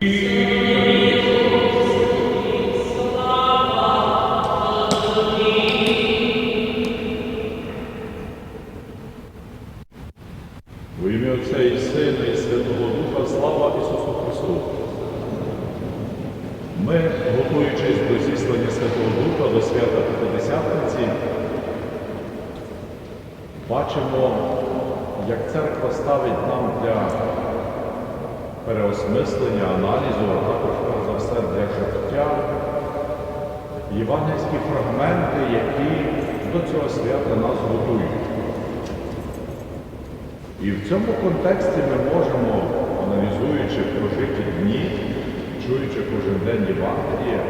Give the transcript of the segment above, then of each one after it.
Во ім'я Отця і Сина, і Святого Духа, слава Ісусу Христу. Ми, готуючись до зіслання Святого Духа, до свята П'ятидесятниці, бачимо, як церква ставить нам для переосмислення, аналізу, а також перш за все для життя євангельські фрагменти, які до цього свята нас готують. І в цьому контексті ми можемо, аналізуючи прожиті дні, чуючи кожен день Євангеліє,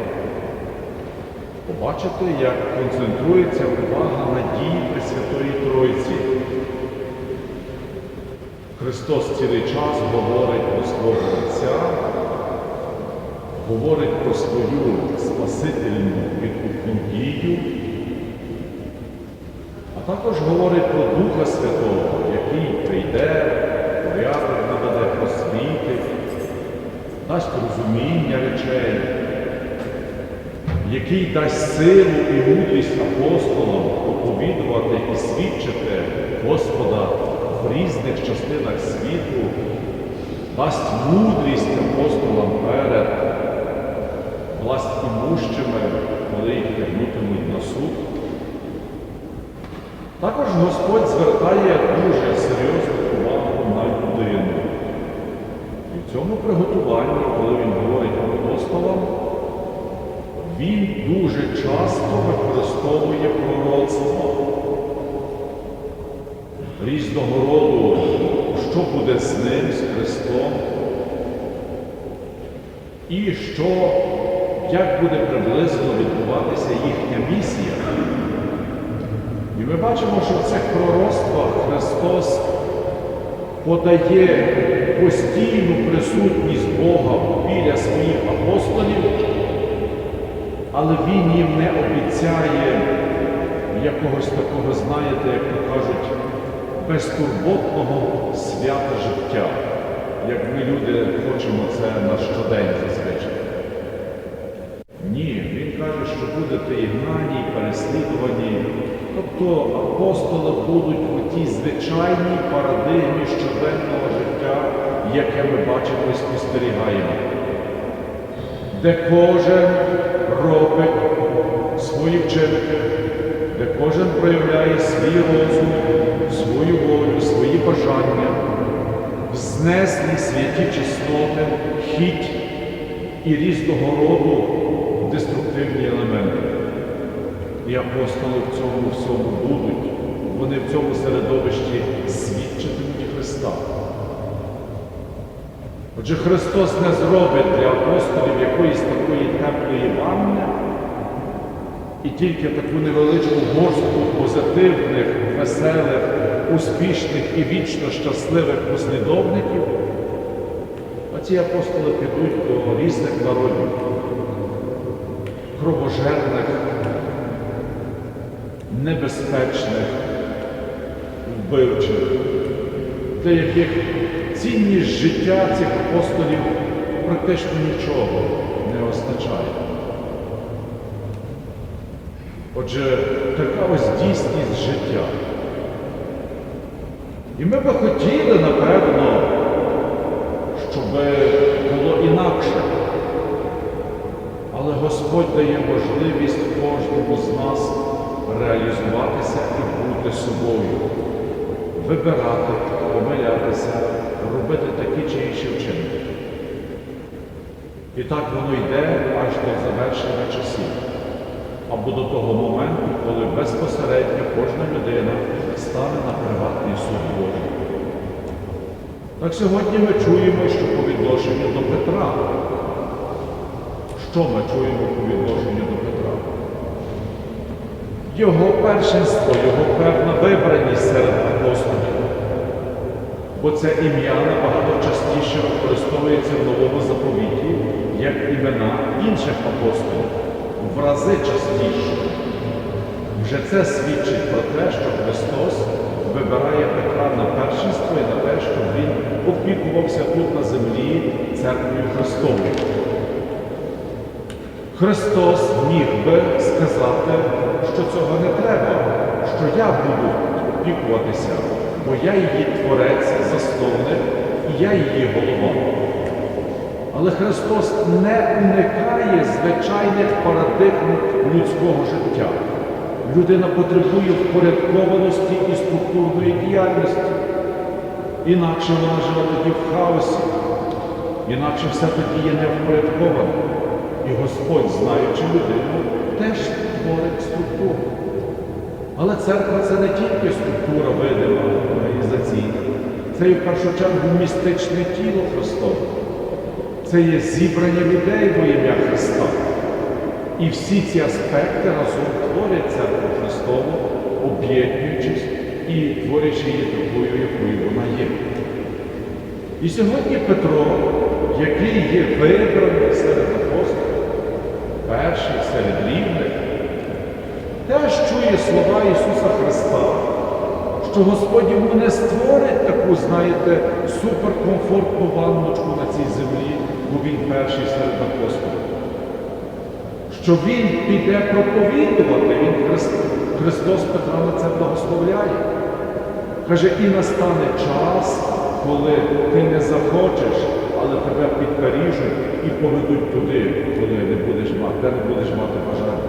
побачити, як концентрується увага на дії Пресвятої Тройці. Христос цілий час говорить про свого Отця, говорить про свою спасительну відкупну а також говорить про Духа Святого, який прийде, порядок наведе, просвітить, дасть розуміння речей, який дасть силу і мудрість апостолам оповідувати і свідчити Господа в різних частинах світу, дасть мудрість апостолам перед властімущими, коли їх тягнутимуть на суд. Також Господь звертає дуже серйозну увагу на людину. І в цьому приготуванні, коли він говорить апостолам, він дуже часто використовує пророцтво різного роду, що буде з ним, з Христом, і що, як буде приблизно відбуватися їхня місія. І ми бачимо, що в цих пророцтвах Христос подає постійну присутність Бога біля своїх апостолів, але Він їм не обіцяє якогось такого, знаєте, як то кажуть, безтурботного свята життя, як ми люди хочемо це на щодень зазвичай. Ні, він каже, що будете ігнані, переслідувані. Тобто апостоли будуть у тій звичайній парадигмі щоденного життя, яке ми бачимо і спостерігаємо, де кожен робить свої вчинки, де кожен проявляє свій розум, свою волю, свої бажання, знеслі святі чесноти, хіть і різного роду деструктивні елементи. І апостоли в цьому всьому будуть. Вони в цьому середовищі свідчитимуть Христа. Отже, Христос не зробить для апостолів якоїсь такої теплої ванни і тільки таку невеличку горстку позитивних, веселих, успішних і вічно щасливих послідовників. А ці апостоли підуть до різних народів, кровожерних, небезпечних, вбивчих, для яких цінність життя цих апостолів практично нічого не означає. Отже, така ось дійсність життя. І ми би хотіли, напевно, щоб було інакше. Але Господь дає можливість кожному з нас реалізуватися і бути собою, вибирати, помилятися, робити такі чи інші вчинки. І так воно йде аж до завершення часів, або до того моменту, коли безпосередньо кожна людина стане на приватний суд Божий. Так сьогодні ми чуємо, що по відношенню до Петра. Що ми чуємо по відношенню до Петра? Його першинство, його певна вибраність серед апостолів. Бо це ім'я набагато частіше використовується в новому заповіті, як імена інших апостолів. В рази частіше. Вже це свідчить про те, що Христос вибирає Петра на першинство і на те, щоб він опікувався тут на землі церквою Христовою. Христос міг би сказати, що цього не треба, що я буду опікуватися, бо я її творець, засновник, і я її голова. Але Христос не уникає звичайних парадигм людського життя. Людина потребує впорядкованості і структурної діяльності. Інакше вона живе тоді в хаосі, інакше все тоді є невпорядковано. І Господь, знаючи людину, теж творить структуру. Але церква це не тільки структура видима, організаційна, це і в першу чергу містичне тіло Христове. Це є зібрання людей во ім'я Христа. І всі ці аспекти разом творять церкву Христову, об'єднуючись і творячи її такою, якою вона є. І сьогодні Петро, який є вибраний серед апостолів, перший серед рівних, теж чує слова Ісуса Христа, що Господь йому не створить таку, знаєте, суперкомфортну ванночку на цій землі, бо він перший серед апостолів. Що Він піде проповідувати, Він Христ- Христос Петра на це благословляє. Каже, і настане час, коли ти не захочеш, але тебе підперіжуть і поведуть туди, коли не будеш мати, де не будеш мати бажання.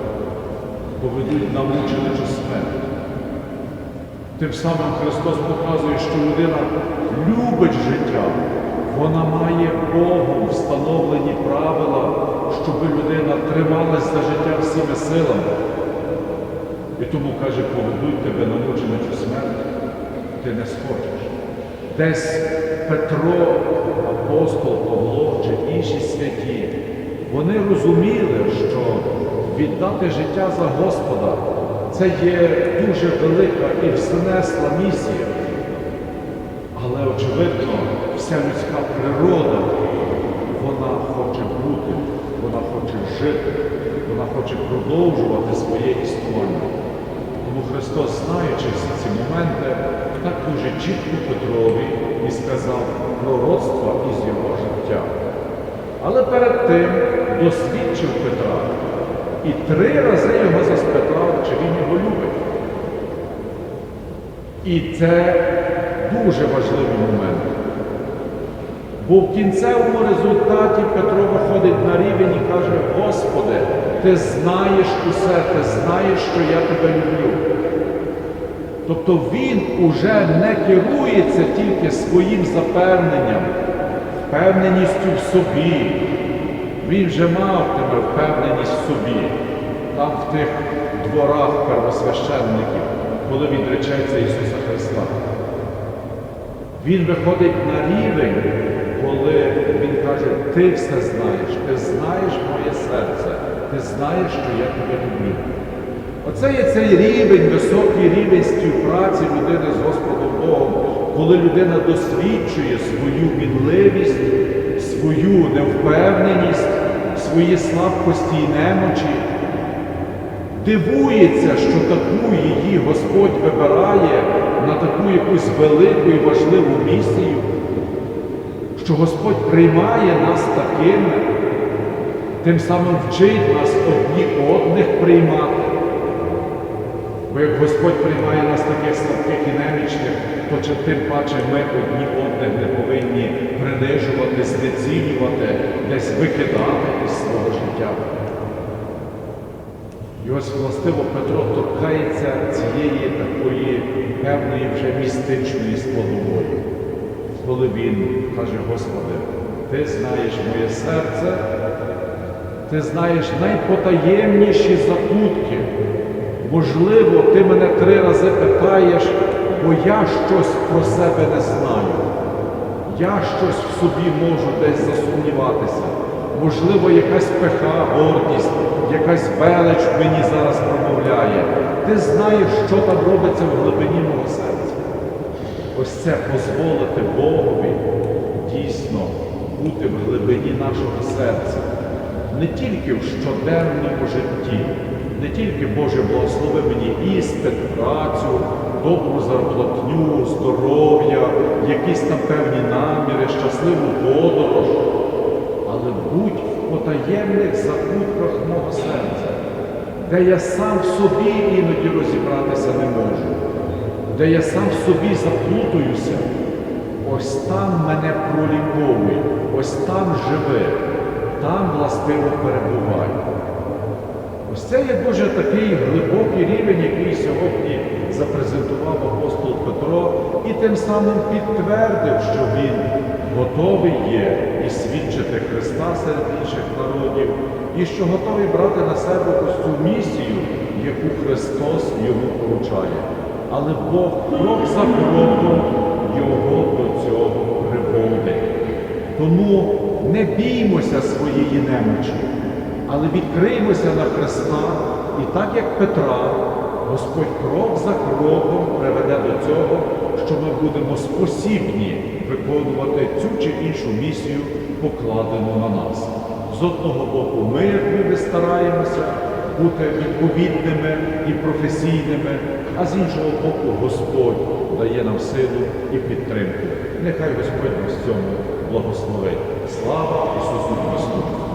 Поведуть на мученичу смерть. Тим самим Христос показує, що людина любить життя. Вона має Богом встановлені правила, щоб людина трималась за життя всіми силами. І тому каже, поведуть тебе на мученичу смерть, ти не схочеш. Десь Петро, апостол Павло чи інші святі, вони розуміли, що віддати життя за Господа це є дуже велика і всенесла місія. Але очевидно, вся людська природа, вона хоче бути, вона хоче жити, вона хоче продовжувати своє існування. Тому Христос, знаючи всі ці моменти, так дуже чітко Петрові і сказав пророцтва із його життя. Але перед тим досвідчив Петра і три рази його заспитав, чи він його любить. І це дуже важливий момент. Бо в кінцевому результаті Петро виходить на рівень і каже, Господи, ти знаєш усе, ти знаєш, що я тебе люблю. Тобто він уже не керується тільки своїм запевненням, впевненістю в собі. Він вже мав тебе впевненість в собі, там в тих дворах первосвященників, коли відречеться Ісуса Христа. Він виходить на рівень, коли Він каже, ти все знаєш, ти знаєш моє серце, ти знаєш, що я тебе люблю. Оце є цей рівень, високий рівень співпраці людини з Господом Богом, коли людина досвідчує свою мінливість, свою невпевненість, свої слабкості і немочі, дивується, що таку її Господь вибирає на таку якусь велику і важливу місію, що Господь приймає нас такими, тим самим вчить нас одні одних приймати. Бо як Господь приймає нас таких слабких і немічних, то чи тим паче ми одні одних не повинні принижувати, знецінювати, десь викидати із свого життя. І ось властиво Петро торкається цієї такої певної вже містичної складової, коли він каже, Господи, Ти знаєш моє серце, Ти знаєш найпотаємніші закутки. Можливо, ти мене три рази питаєш, бо я щось про себе не знаю. Я щось в собі можу десь засумніватися. Можливо, якась пеха, гордість, якась велич мені зараз промовляє. Ти знаєш, що там робиться в глибині мого серця. Ось це дозволити Богові дійсно бути в глибині нашого серця, не тільки в щоденному житті, Не тільки Боже благослови мені іспит, працю, добру зарплатню, здоров'я, якісь там певні наміри, щасливу подорож, але будь в потаємних закутках мого серця, де я сам в собі іноді розібратися не можу, де я сам в собі заплутуюся, ось там мене проліковуй, ось там живи, там властиво перебувай. Ось це є дуже такий глибокий рівень, який сьогодні запрезентував апостол Петро, і тим самим підтвердив, що він готовий є і свідчити Христа серед інших народів, і що готовий брати на себе ось цю місію, яку Христос йому поручає. Але Бог крок за кроком його до цього приводить. Тому не біймося своєї немочі, але відкриємося на Христа, і так як Петра, Господь крок за кроком приведе до цього, що ми будемо спосібні виконувати цю чи іншу місію, покладену на нас. З одного боку, ми, як люди, стараємося бути відповідними і професійними, а з іншого боку, Господь дає нам силу і підтримку. Нехай Господь нас в цьому благословить. Слава Ісусу Христу!